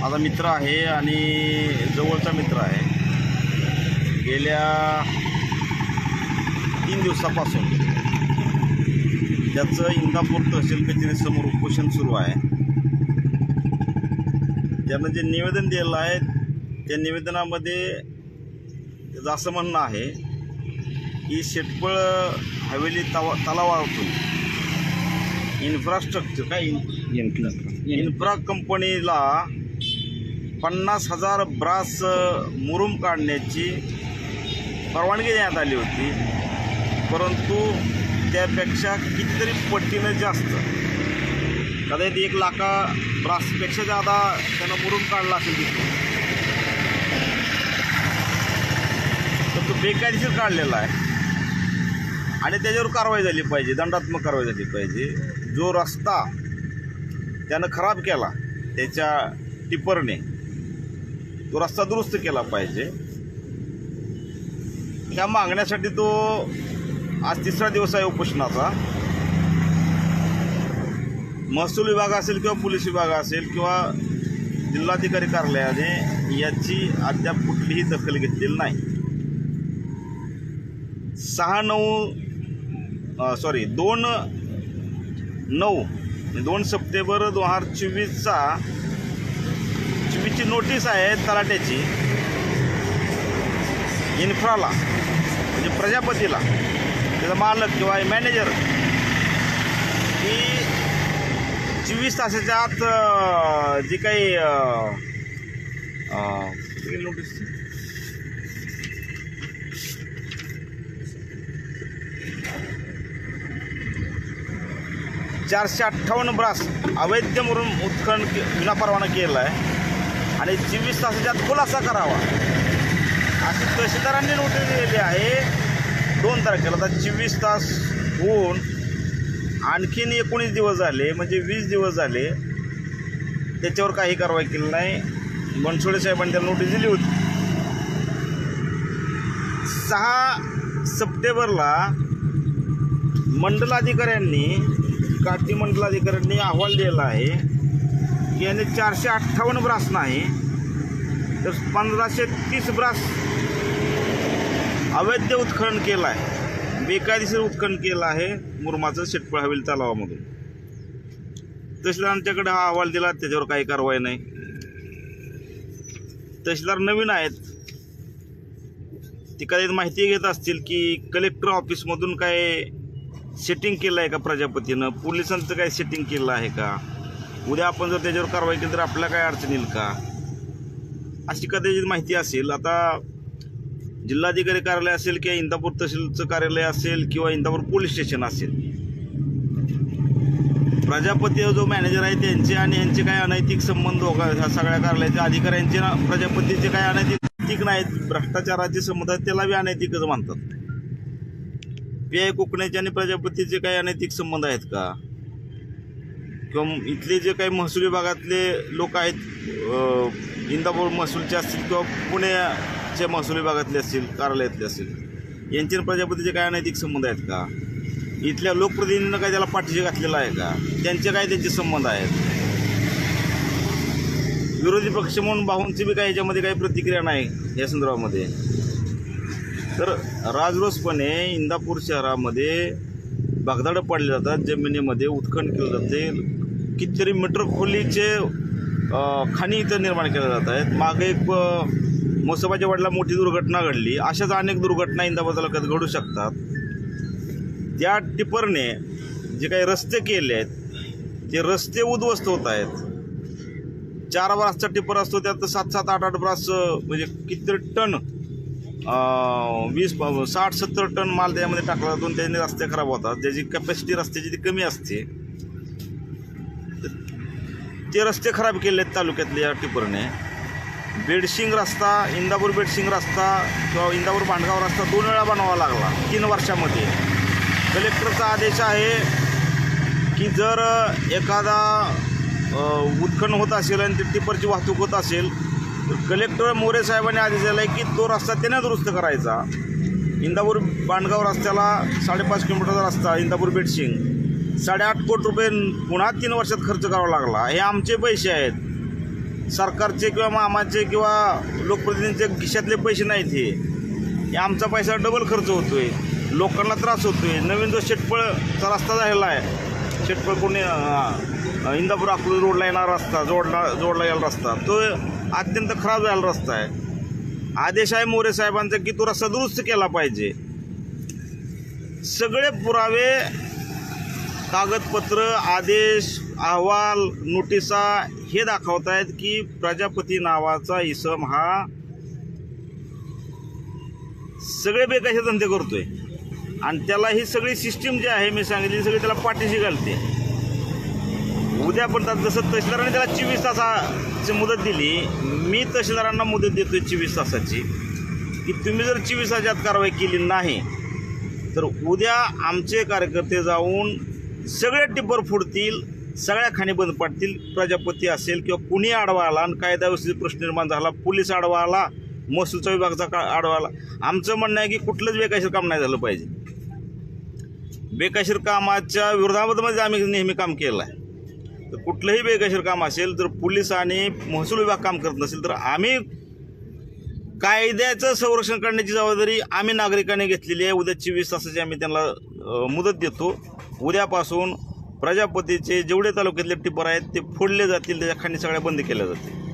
माझा मित्र आहे आणि जवळचा मित्र आहे. गेल्या तीन दिवसापासून त्याचं इंदापूर तहसील कचेरीसमोर उपोषण सुरू आहे. त्यानं जे निवेदन दिलेलं आहे त्या निवेदनामध्ये त्याचं असं म्हणणं आहे की शेटपळ हवेली तवा तलावातून इन्फ्रास्ट्रक्चर काय इन्फ्रा कंपनीला पन्नास हजार ब्रास मुरुम काढण्याची परवानगी देण्यात आली होती. परंतु त्यापेक्षा कितीतरी पटीनं जास्त. कदाचित एक लाखा ब्रासपेक्षा जादा त्यानं मुरुम काढला असेल तिथे तर तो बेकायदेशीर काढलेला आहे. आणि त्याच्यावर कारवाई झाली पाहिजे दंडात्मक कारवाई झाली पाहिजे. जो रस्ता त्यानं खराब केला. त्याच्या टिपरने. तो रस्ता दुरुस्त केला पाहिजे. त्या मागण्यासाठी तो आज तिसरा दिवस आहे उपोषणाचा. महसूल विभाग असेल किंवा पोलीस विभाग असेल किंवा जिल्हाधिकारी कार्यालयाने याची अद्याप कुठलीही दखल घेतलेली नाही. सहा नऊ सॉरी दोन नऊ दोन सप्टेंबर दोन हजार चोवीसचा चोवीसची नोटीस आहे तलाट्याची इन्फ्राला म्हणजे प्रजापतीला. त्याचा मालक किंवा मॅनेजर. की चोवीस तासाच्या आत जी काही नोटीस. चारशे अठ्ठावन्न ब्रास अवैध म्हणून उत्खनन के विनापरवाना केला आहे. आणि चोवीस तासाच्या खुलासा करावा. अशी तहसीलदारांनी नोटीस दिलेली आहे. दोन तारखेला. आता चोवीस तास होऊन आणखीन एकोणीस दिवस झाले म्हणजे वीस दिवस झाले. त्याच्यावर काही कारवाई केली नाही. बनसोडे साहेबांनी त्याला नोटीस दिली होती. सहा सप्टेंबरला मंडलाधिकाऱ्यांनी काटी मंडलाधिकाऱ्यांनी अहवाल दिला आहे. की याने चारशे अठ्ठावन्न ब्रास नाही तर पंधराशे तीस ब्रास अवैध उत्खनन केलं आहे. बेकायदेशीर उत्खनन केलं आहे मुरमाचं शेटपळ हवेल तलावामधून. तहसीलदारांच्याकडे हा अहवाल दिला त्याच्यावर काही कारवाई नाही. तहसीलदार नवीन आहेत. ती कधी माहिती घेत असतील की कलेक्टर ऑफिसमधून काय सेटिंग केलं आहे का प्रजापतीनं? पोलिसांचं काय सेटिंग केलं आहे का? उद्या आपण जर त्याच्यावर कारवाई केली तर आपल्याला काय अडचण येईल का? अशी कदाचित माहिती असेल. आता जिल्हाधिकारी कार्यालय असेल किंवा इंदापूर तहसीलचं कार्यालय असेल किंवा इंदापूर पोलीस स्टेशन असेल. प्रजापती जो मॅनेजर आहे त्यांचे आणि यांचे काय अनैतिक संबंध हो ह्या सगळ्या कार्यालयाच्या अधिकाऱ्यांचे ना प्रजापतीचे काय अनैतिक नाहीत भ्रष्टाचाराचे संबंध आहेत त्याला बी अनैतिकच मानतात. पी आय कोकणाचे आणि प्रजापतीचे काही अनैतिक संबंध आहेत का? किंवा इथले जे काही महसूल विभागातले लोक आहेत इंदापूर महसूलचे असतील किंवा पुण्याचे महसूल विभागातले असतील कार्यालयातले असतील यांचे आणि प्रजापतीचे काय अनैतिक संबंध आहेत का? इथल्या लोकप्रतिनिधींना काय त्याला पाठीशी घातलेला आहे का? त्यांचे काय त्यांचे संबंध आहेत? विरोधी पक्ष म्हणून भाऊंची बी काही याच्यामध्ये काही प्रतिक्रिया नाही या संदर्भामध्ये. तर राजरोसपणे इंदापूर शहरामध्ये बागदाडं पाडले जातात. जमिनीमध्ये उत्खनन केलं जाते. कितीतरी मीटर खोलीचे खाणी इथं निर्माण केल्या जात आहेत. मागे एक मोसोबाच्या वडला मोठी दुर्घटना घडली. अशाच अनेक दुर्घटना इंदापूर तालुक्यात घडू शकतात. त्या टिपरने जे काही रस्ते केले आहेत ते रस्ते उद्ध्वस्त होत आहेत. चार ब्रासचा टिपर असतो त्यात सात सात आठ आठ ब्रास म्हणजे कितीतरी टन वीस साठ सत्तर टन माल त्यामध्ये टाकला जातो त्याने रस्ते खराब होतात. ज्याची कॅपॅसिटी रस्त्याची ती कमी असते ते रस्ते खराब केले आहेत तालुक्यातले या टिपरने. बेडशिंग रस्ता इंदापूर बेडशिंग रस्ता किंवा इंदापूर भांडगाव रस्ता दोन वेळा बनवावा लागला तीन वर्षामध्ये. कलेक्टरचा आदेश आहे की जर एखादा उत्खन उत्खनन होत असेल आणि ते टिपरची वाहतूक होत असेल कलेक्टर मोरे साहेबांनी आदेश दिला आहे की तो रस्ता त्याने दुरुस्त करायचा. इंदापूर बांडगाव रस्त्याला साडेपाच किलोमीटरचा रस्ता इंदापूर बेटशिंग साडेआठ कोटी रुपये पुन्हा तीन वर्षात खर्च करावा लागला. हे आमचे पैसे आहेत. सरकारचे किंवा मामाचे किंवा लोकप्रतिनिधींचे खिशातले पैसे नाहीत हे. हे आमचा पैसा डबल खर्च होतोय. लोकांना त्रास होतोय. नवीन जो शेटपळचा रस्ता झालेला आहे शेटपळ कोणी इंदापूर अकलूज रोडला येणारा रस्ता जोडला जोडला गेला रस्ता तो अत्यंत खराब झाला रस्ता आहे. आदेश आहे मोरे साहेबांचा की तो रस्ता दुरुस्त केला पाहिजे. सगळे पुरावे कागदपत्र आदेश अहवाल नोटिसा हे दाखवत आहेत की प्रजापती नावाचा इसम हा सगळे बेकायचे धंदे करतोय. आणि त्याला ही सगळी सिस्टीम जी आहे मी सांगितली सगळी त्याला पाठीशी घालते. उद्या पण त्यात जसं तहसीलदारांनी त्याला चोवीस तासाची मुदत दिली मी तहसीलदारांना मुदत आहे चोवीस तासाची. की तुम्ही जर चोवीस तासात कारवाई केली नाही तर उद्या आमचे कार्यकर्ते जाऊन सगळे टिप्पर फोडतील सगळ्या खाणी बंद पडतील प्रजापती असेल किंवा कुणी आडवा आला आणि कायदा व्यवस्थेचा प्रश्न निर्माण झाला पोलीस आडवा आला महसूलचा विभागाचा का आडवा आला आमचं म्हणणं आहे की कुठलंच बेकायशीर काम नाही झालं पाहिजे. बेकायशीर कामाच्या विरोधामध्ये आम्ही नेहमी काम केलं आहे तर कुठलंही बेकायशीर काम असेल तर पोलीस आणि महसूल विभाग काम करत नसेल तर आम्ही कायद्याचं संरक्षण करण्याची जबाबदारी आम्ही नागरिकांनी घेतलेली आहे. उद्या चोवीस तासाची आम्ही त्यांना मुदत देतो. उद्यापासून प्रजापतीचे जेवढे तालुक्यातले टिपर आहेत ते फोडले जातील त्याच्या खाणी सगळ्या बंद केल्या जातील.